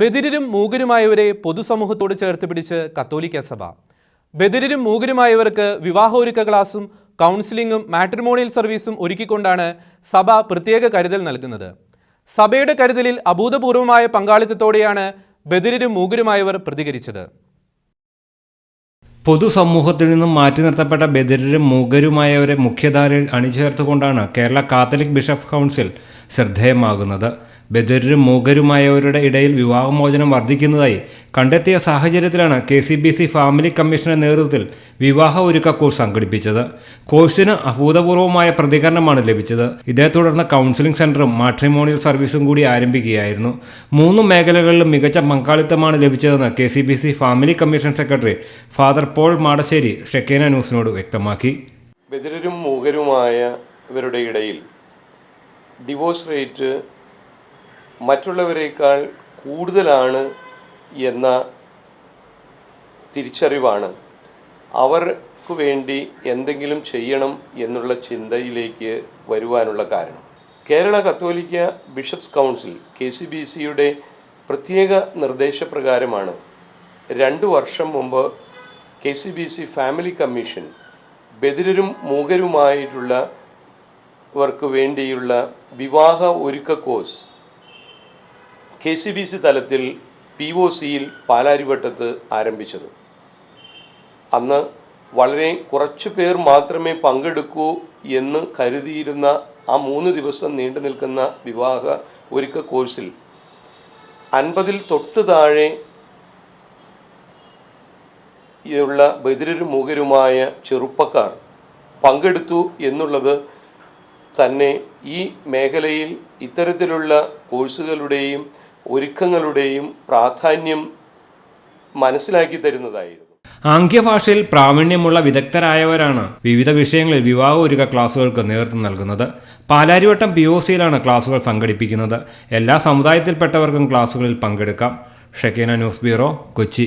ബദിരരും മൂകരുമായവരെ പൊതുസമൂഹത്തോട് ചേർത്ത് പിടിച്ച് കത്തോലിക്ക സഭ. ബദിരരും മൂകരുമായവർക്ക് വിവാഹോരുക്ക ക്ലാസും കൗൺസിലിംഗും മാട്രിമോണിയൽ സർവീസും ഒരുക്കിക്കൊണ്ടാണ് സഭ പ്രത്യേക കരുതൽ നൽകുന്നത്. സഭയുടെ കരുതലിൽ അഭൂതപൂർവമായ പങ്കാളിത്തത്തോടെയാണ് ബദിരരും മൂകരുമായവർ പ്രതികരിച്ചത്. പൊതുസമൂഹത്തിൽ നിന്നും മാറ്റി നിർത്തപ്പെട്ട ബദിരരും മൂകരുമായവരെ മുഖ്യധാരയിൽ അണിചേർത്തുകൊണ്ടാണ് കേരള കാത്തലിക് ബിഷപ്പ് കൗൺസിൽ ശ്രദ്ധേയമാകുന്നത്. ബദിരരും മൂകരുമായവരുടെ ഇടയിൽ വിവാഹമോചനം വർദ്ധിക്കുന്നതായി കണ്ടെത്തിയ സാഹചര്യത്തിലാണ് K C B C family കമ്മീഷന്റെ നേതൃത്വത്തിൽ വിവാഹ ഒരുക്ക കോഴ്സ് സംഘടിപ്പിച്ചത്. കോഴ്സിന് അഭൂതപൂർവമായ പ്രതികരണമാണ് ലഭിച്ചത്. ഇതേ തുടർന്ന് കൗൺസിലിംഗ് സെന്ററും മാട്രിമോണിയൽ സർവീസും കൂടി ആരംഭിക്കുകയായിരുന്നു. മൂന്ന് മേഖലകളിലും മികച്ച പങ്കാളിത്തമാണ് ലഭിച്ചതെന്ന് K C B C family commission secretary father Paul Madassery Shekinah ന്യൂസിനോട് വ്യക്തമാക്കി. ബദിരരും മൂകരുമായ ഇവരുടെ ഇടയിൽ ഡിവോഴ്സ് റേറ്റ് മറ്റുള്ളവരെക്കാൾ കൂടുതലാണ് എന്ന തിരിച്ചറിവാണ്. അവർക്ക് വേണ്ടി എന്തെങ്കിലും ചെയ്യണം എന്നുള്ള ചിന്തയിലേക്ക് വരുവാനുള്ള കാരണം. കേരള കത്തോലിക്ക bishops council K C B സിയുടെ പ്രത്യേക നിർദ്ദേശപ്രകാരമാണ് രണ്ട് വർഷം മുമ്പ് K C B C family commission ബദിരരും മൂകരുമായിട്ടുള്ള വർക്ക് വേണ്ടിയുള്ള വിവാഹ ഒരുക്ക course K C B C തലത്തിൽ പി ഒ സിയിൽ പാലാരിവട്ടത്ത് ആരംഭിച്ചത്. അന്ന് വളരെ കുറച്ച് പേർ മാത്രമേ പങ്കെടുക്കൂ എന്ന് കരുതിയിരുന്ന ആ മൂന്ന് ദിവസം നീണ്ടു നിൽക്കുന്ന വിവാഹ ഒരുക്ക കോഴ്സിൽ അൻപതിൽ തൊട്ട് താഴെ ഉള്ള ബദിരരും മൂകരുമായ ചെറുപ്പക്കാർ പങ്കെടുത്തു എന്നുള്ളത് തന്നെ ഈ മേഖലയിൽ ഇത്തരത്തിലുള്ള കോഴ്സുകളുടെയും ഒരുക്കങ്ങളുടെയും പ്രാധാന്യം മനസ്സിലാക്കി തരുന്നതായിരുന്നു. ആംഗ്യഭാഷയിൽ പ്രാവീണ്യമുള്ള വിദഗ്ധരായവരാണ് വിവിധ വിഷയങ്ങളിൽ വിവാഹ ഒരുക്ക ക്ലാസുകൾക്ക് നേതൃത്വം നൽകുന്നത്. പാലാരിവട്ടം പി ഒ സിയിലാണ് ക്ലാസുകൾ സംഘടിപ്പിക്കുന്നത്. എല്ലാ സമുദായത്തിൽപ്പെട്ടവർക്കും ക്ലാസുകളിൽ പങ്കെടുക്കാം. Shekinah news bureau Kochi.